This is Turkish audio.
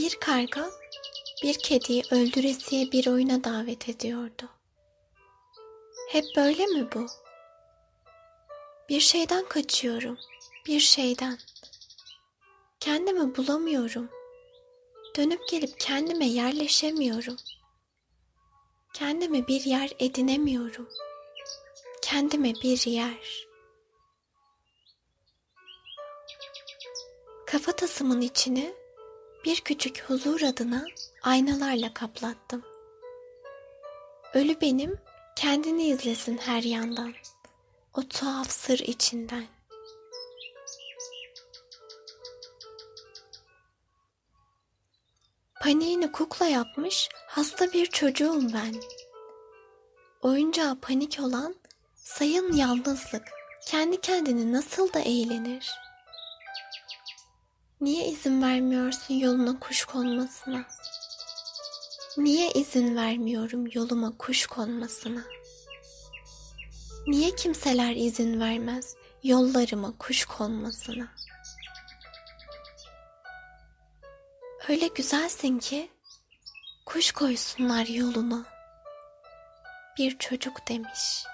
Bir karga bir kediyi öldüresiye bir oyuna davet ediyordu. Hep böyle mi bu? Bir şeyden kaçıyorum, bir şeyden. Kendimi bulamıyorum. Dönüp gelip kendime yerleşemiyorum. Kendime bir yer edinemiyorum. Kendime bir yer. Kafatasımın içini bir küçük huzur adına aynalarla kaplattım. Ölü benim kendini izlesin her yandan. O tuhaf sır içinden. Paniğini kukla yapmış hasta bir çocuğum ben. Oyuncağı panik olan sayın yalnızlık kendi kendini nasıl da eğlenir. Niye izin vermiyorsun yoluna kuş konmasına? Niye izin vermiyorum yoluma kuş konmasına? Niye kimseler izin vermez yollarıma kuş konmasına? Öyle güzelsin ki kuş koysunlar yoluna. Bir çocuk demiş.